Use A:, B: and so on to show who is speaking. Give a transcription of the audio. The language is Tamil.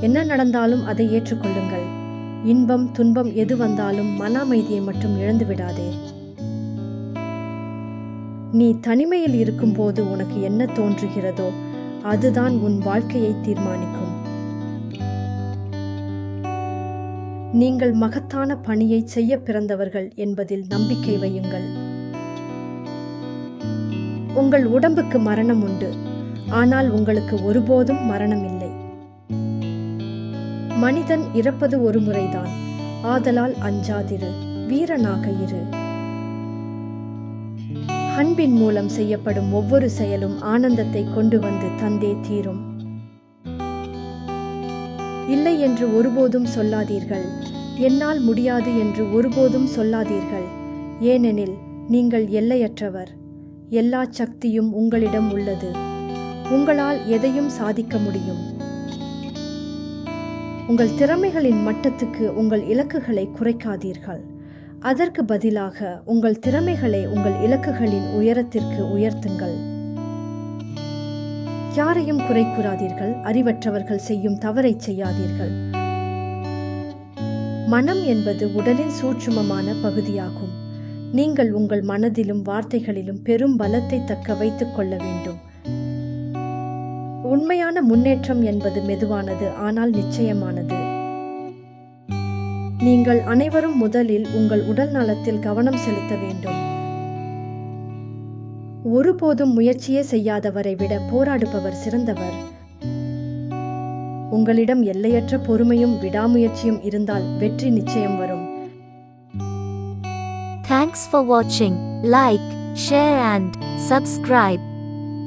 A: என்ன நடந்தாலும் அதை ஏற்றுக்கொள்ளுங்கள். இன்பம் துன்பம் எது வந்தாலும் மன அமைதியை மட்டும் இழந்து விடாதே நீ தனிமையில் இருக்கும்போது உனக்கு என்ன தோன்றுகிறதோ அதுதான் உன் வாழ்க்கையை தீர்மானிக்கும். நீங்கள் மகத்தான பணியை செய்ய பிறந்தவர்கள் என்பதில் நம்பிக்கை வையுங்கள். உங்கள் உடம்புக்கு மரணம் உண்டு. ஆனால் உங்களுக்கு ஒருபோதும் மரணம் இல்லை. மனிதன் இறப்பது ஒரு முறைதான். ஆதலால் அஞ்சாதிரு வீரனாக இரு. அன்பின் மூலம் செய்யப்படும் ஒவ்வொரு செயலும் ஆனந்தத்தை கொண்டு வந்து தந்தே தீரும். இல்லை என்று ஒருபோதும் சொல்லாதீர்கள். என்னால் முடியாது என்று ஒருபோதும் சொல்லாதீர்கள். ஏனெனில் நீங்கள் எல்லையற்றவர். எல்லா சக்தியும் உங்களிடம் உள்ளது. உங்களால் எதையும் சாதிக்க முடியும். உங்கள் திறமைகளின் மட்டத்துக்கு உங்கள் இலக்குகளை குறைக்காதீர்கள். அதற்கு பதிலாக உங்கள் திறமைகளை உங்கள் இலக்குகளின் உயரத்திற்கு உயர்த்துங்கள். யாரையும் குறை கூறாதீர்கள். அறிவற்றவர்கள் செய்யும் தவறை செய்யாதீர்கள். மனம் என்பது உடலின் சூட்சுமமான பகுதியாகும். நீங்கள் உங்கள் மனதிலும் வார்த்தைகளிலும் பெரும் பலத்தை தக்க வைத்துக் கொள்ள வேண்டும். உண்மையான முன்னேற்றம் என்பது மெதுவானது ஆனால் நிச்சயமானது. நீங்கள் அனைவரும் முதலில் உங்கள் உடல் நலத்தில் கவனம் செலுத்த வேண்டும். ஒருபோதும் முயற்சியே செய்யாதவரை விட போராடுபவர் சிறந்தவர். உங்களிடம் எல்லையற்ற பொறுமையும் விடாமுயற்சியும் இருந்தால் வெற்றி நிச்சயம் வரும்.
B: தேங்க்ஸ் ஃபார் வாட்சிங் லைக் ஷேர் அண்ட் சப்ஸ்கிரைப்